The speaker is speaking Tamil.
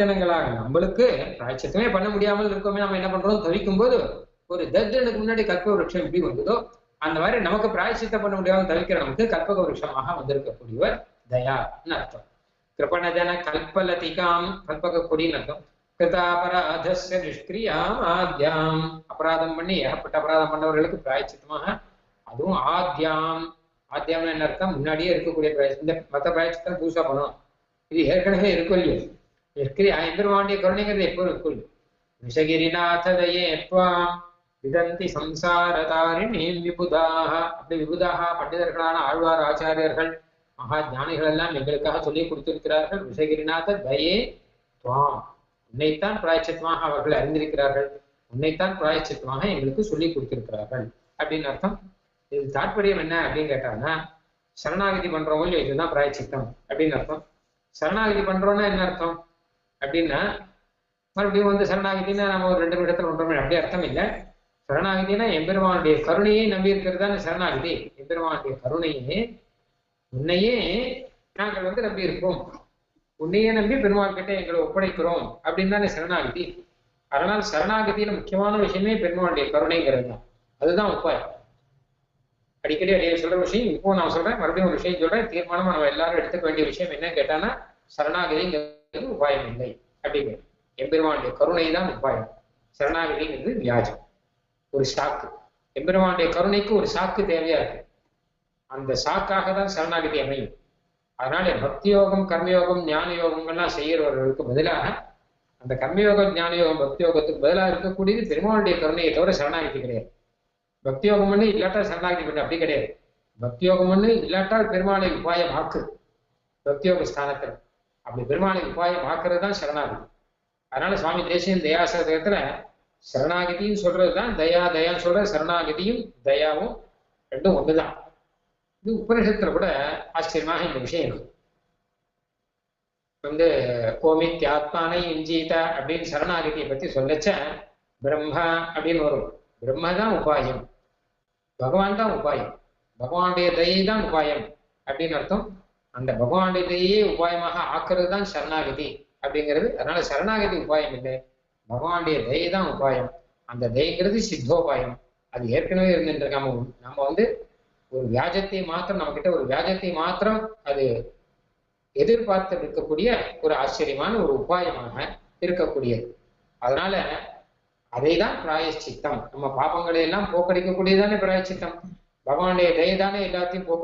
ஜனங்களாக நம்மளுக்கு பிராய்ச்சத்தமே பண்ண முடியாமல் இருக்கோமே நம்ம என்ன பண்றோம்? தவிக்கும் போது ஒரு தர்ஜனுக்கு முன்னாடி கற்பக விருட்சம் எப்படி வந்ததோ அந்த மாதிரி நமக்கு பிராய்ச்சத்தை பண்ண முடியாமல் தவிக்கிற நமக்கு கற்பக விருட்சமாக வந்திருக்கக்கூடியவர் தயான்னு அர்த்தம். கிருபணஜன கல்பலதிகாம் கற்பக கொடின்னு அர்த்தம். கிருதாபராதஸ்ய நிஷ்கிரியாம் ஆத்யாம் அபராதம் பண்ணி ஏகப்பட்ட அபராதம் பண்ணவர்களுக்கு பிராய்ச்சித்தமாக அதுவும் ஆத்யாம். ஆத்யாம்னு என்ன அர்த்தம்? முன்னாடியே இருக்கக்கூடிய பிராய்ச்சி இந்த மற்ற பிராய்ச்சித்தான் புதுசா பண்ணணும் இது ஏற்கனவே இருக்கும் இல்லையா? இருக்கிற எம்பெருமானுடைய கருணைங்கிறது எப்போ விஷகிரிநாத தயே துவாம் விதந்தி சம்சாரதாரிணி விபுதாக அப்படி விபுதாக பண்டிதர்களான ஆழ்வார் ஆச்சாரியர்கள் மகா ஞானிகள் எல்லாம் எங்களுக்காக சொல்லி கொடுத்திருக்கிறார்கள் விஷகிரிநாத தயே துவாம் உன்னைத்தான் பிராயச்சித்தமாக அவர்கள் அறிந்திருக்கிறார்கள் உன்னைத்தான் பிராயச்சித்தமாக எங்களுக்கு சொல்லி கொடுத்திருக்கிறார்கள் அப்படின்னு அர்த்தம் இது தாற்பயம் என்ன அப்படின்னு கேட்டாங்கன்னா சரணாகதி பண்றவங்க இதுதான் பிராய்ச்சித்தம் அப்படின்னு அர்த்தம் சரணாகதி பண்றோம்னா என்ன அர்த்தம்? அப்படின்னா மறுபடியும் வந்து சரணாகிதின்னா நம்ம ஒரு ரெண்டு நிமிடத்துல ஒன்றரை அப்படி அர்த்தம் இல்லை சரணாகதினா எம்பெருமானுடைய கருணையை நம்பி இருக்கிறது தானே சரணாகதி. எம்பெருமானுடைய கருணையே உன்னையே நாங்கள் வந்து நம்பி இருக்கோம் உன்னையே நம்பி பெருமாள் கிட்ட எங்களை ஒப்படைக்கிறோம் அப்படின்னு தானே சரணாகதி. அதனால் சரணாகதியில முக்கியமான விஷயமே பெருமாளுடைய கருணைங்கிறது தான். அதுதான் உப்பாயம் அடிக்கடி அடியே சொல்ற விஷயம் இப்போ நான் சொல்றேன் மறுபடியும் ஒரு விஷயம் சொல்றேன் தீர்மானமா நம்ம எல்லாரும் எடுத்துக்க வேண்டிய விஷயம் என்ன கேட்டான்னா சரணாகதிங்கிறது உபாயம் இல்லை அப்படிங்கிறது எம்பெருமானுடைய கருணை தான் உபாயம் சரணாகதிங்கிறது வியாஜம். ஒரு சாக்கு. எம்பெருமானுடைய கருணைக்கு ஒரு சாக்கு தேவையா இருக்கு? அந்த சாக்காக தான் சரணாகதி அமையும். அதனால பக்தியோகம் கர்மயோகம் ஞான யோகங்கள்லாம் செய்யறவர்களுக்கு பதிலாக அந்த கர்மயோகம் ஞான யோகம் பக்தி யோகத்துக்கு பதிலாக இருக்கக்கூடியது பெருமானுடைய கருணையை தவிர சரணாகதி கிடையாது. பக்தி யோகம் பண்ணி இல்லாட்டா சரணாகதி பண்ணு அப்படி கிடையாது. பக்தி யோகம் பண்ணி இல்லாட்டால் பெருமாளை உபாயம் ஆக்கு பக்தி யோக ஸ்தானத்தில். அப்படி பெருமாளை உபாயம் ஆக்குறது தான் சரணாகதி. அதனால சுவாமி தேசியன் தயாசகத்துல சரணாகதின்னு சொல்றதுதான் தயா தயான்னு சொல்ற சரணாகதியும் தயாவும் ரெண்டும் ஒண்ணுதான். இது உபனிஷத்துல கூட ஆச்சரியமாக இந்த விஷயம் இருக்கு. வந்து கோமித்யாத்மானை இஞ்சீத அப்படின்னு சரணாகதியை பத்தி சொல்லச்ச பிரம்மா அப்படின்னு வரும். பிரம்மதான் உபாயம். பகவான் தான் உபாயம். பகவானுடைய தயை தான் உபாயம் அப்படின்னு அர்த்தம். அந்த பகவானிலேயே உபாயமாக ஆக்குறது தான் சரணாகதி அப்படிங்கிறது. அதனால சரணாகதி உபாயம் இல்லை. பகவானுடைய தயை தான் உபாயம். அந்த தயங்கிறது சித்தோபாயம். அது ஏற்கனவே இருந்துட்டு நம்ம நம்ம வந்து ஒரு வியாஜத்தை மாத்திரம் நம்ம கிட்ட ஒரு வியாஜத்தை மாத்திரம் அது எதிர்பார்த்து இருக்கக்கூடிய ஒரு ஆச்சரியமான ஒரு உபாயமாக இருக்கக்கூடியது. அதனால அதை தான் பிராயச்சித்தம். நம்ம பாபங்களை எல்லாம் போக்கடிக்கக்கூடியதானே பிராயச்சித்தம். பகவானுடைய தயை தானே எல்லாத்தையும் போக்க